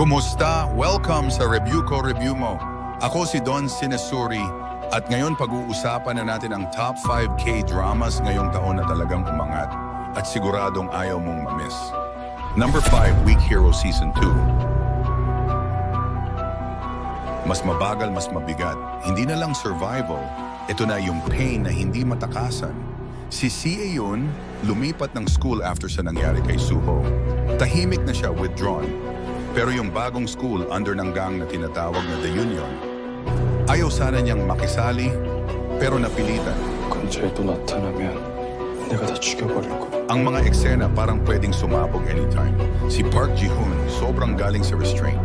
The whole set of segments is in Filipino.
Kumusta? Welcome sa Review Ko Review Mo. Ako si Don Sinesuri at ngayon pag-uusapan na natin ang top 5 K-dramas ngayong taon na talagang umangat at siguradong ayaw mong mamiss. Number 5, Weak Hero Season 2. Mas mabagal, mas mabigat. Hindi na lang survival, ito na yung pain na hindi matakasan. Si Sia yun, lumipat ng school after sa nangyari kay Suho. Tahimik na siya, withdrawn. Pero yung bagong school under ng gang na tinatawag na The Union, ayaw sana niyang makisali, pero napilitan. 근처에 또 나타나면 내가 다 죽여버릴 거야. Ang mga eksena parang pwedeng sumabog anytime. Si Park Ji-hoon sobrang galing sa restraint.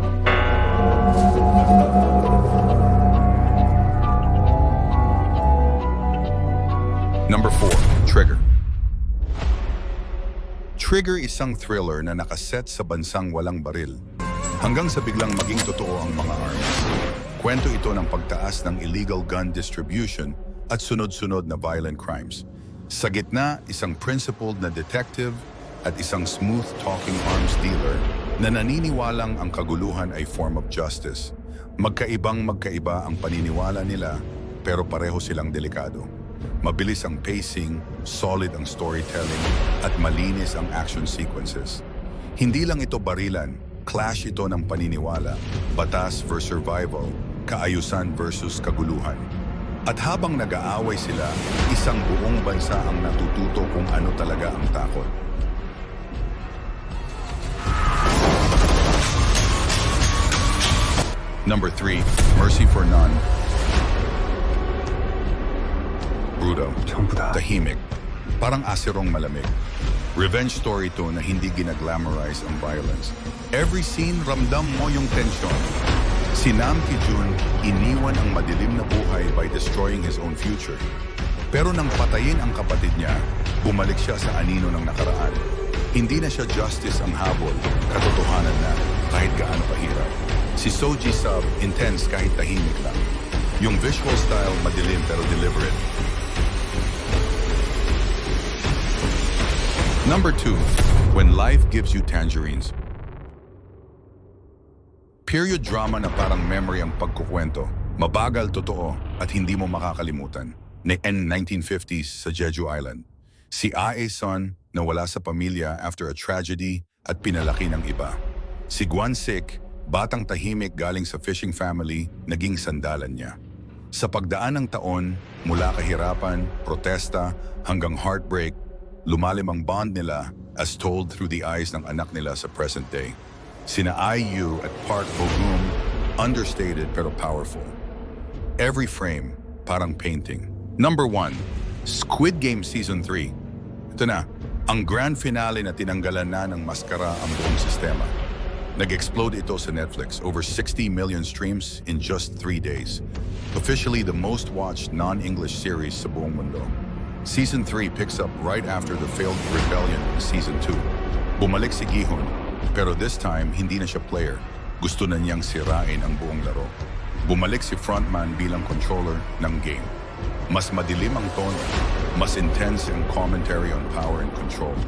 Number 4, Trigger. Trigger isang thriller na nakaset sa bansang walang baril. Hanggang sa biglang maging totoo ang mga arms. Kwento ito ng pagtaas ng illegal gun distribution at sunod-sunod na violent crimes. Sa gitna, isang principled na detective at isang smooth-talking arms dealer na naniniwalang ang kaguluhan ay form of justice. Magkaibang magkaiba ang paniniwala nila pero pareho silang delikado. Mabilis ang pacing, solid ang storytelling, at malinis ang action sequences. Hindi lang ito barilan, Clash ito ng paniniwala, batas versus survival, kaayusan versus kaguluhan. At habang nag-aaway sila, isang buong bansa ang natututo kung ano talaga ang takot. Number 3, Mercy for None. Bruto, tahimik, parang aserong malamig. Revenge story to na hindi ginaglamorize ang violence. Every scene, ramdam mo yung tensyon. Si Nam Ki-jun, iniwan ang madilim na buhay by destroying his own future. Pero nang patayin ang kapatid niya, bumalik siya sa anino ng nakaraan. Hindi na siya justice ang habol, katotohanan na, kahit gaano kahirap. Si Soji Sub, intense kahit tahimik lang. Yung visual style, madilim pero deliberate. Number two, when life gives you tangerines. Period drama na parang memory ang pagkukwento. Mabagal totoo at hindi mo makakalimutan. Ni N1950s sa Jeju Island. Si Ae Son na wala sa pamilya after a tragedy at pinalaki ng iba. Si Guan Sik, batang tahimik galing sa fishing family, naging sandalan niya. Sa pagdaan ng taon, mula kahirapan, protesta, hanggang heartbreak, lumalim ang bond nila as told through the eyes ng anak nila sa present day. Sina IU at Park Bogum, understated pero powerful. Every frame, parang painting. Number one, Squid Game Season 3. Ito na, ang grand finale na tinanggalan na ng maskara ang buong sistema. Nag-explode ito sa Netflix, over 60 million streams in just three days. Officially the most watched non-English series sa buong mundo. Season 3 picks up right after the failed rebellion in Season 2. Bumalik si Gihon, pero this time hindi na siya player. Gusto na niyang sirain ang buong laro. Bumalik si frontman bilang controller ng game. Mas madilim ang tono, mas intense ang commentary on power and control.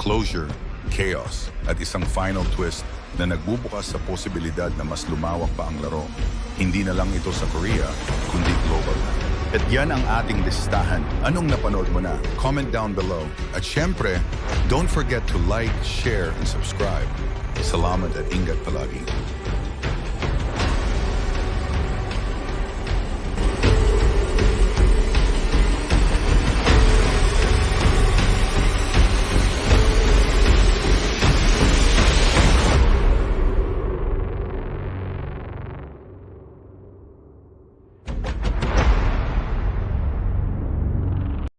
Closure, chaos, at isang final twist na nagbubukas sa posibilidad na mas lumawak pa ang laro. Hindi na lang ito sa Korea, kundi global na. At yan ang ating listahan. Anong napanood mo na? Comment down below. At syempre, don't forget to like, share, and subscribe. Salamat at ingat palagi.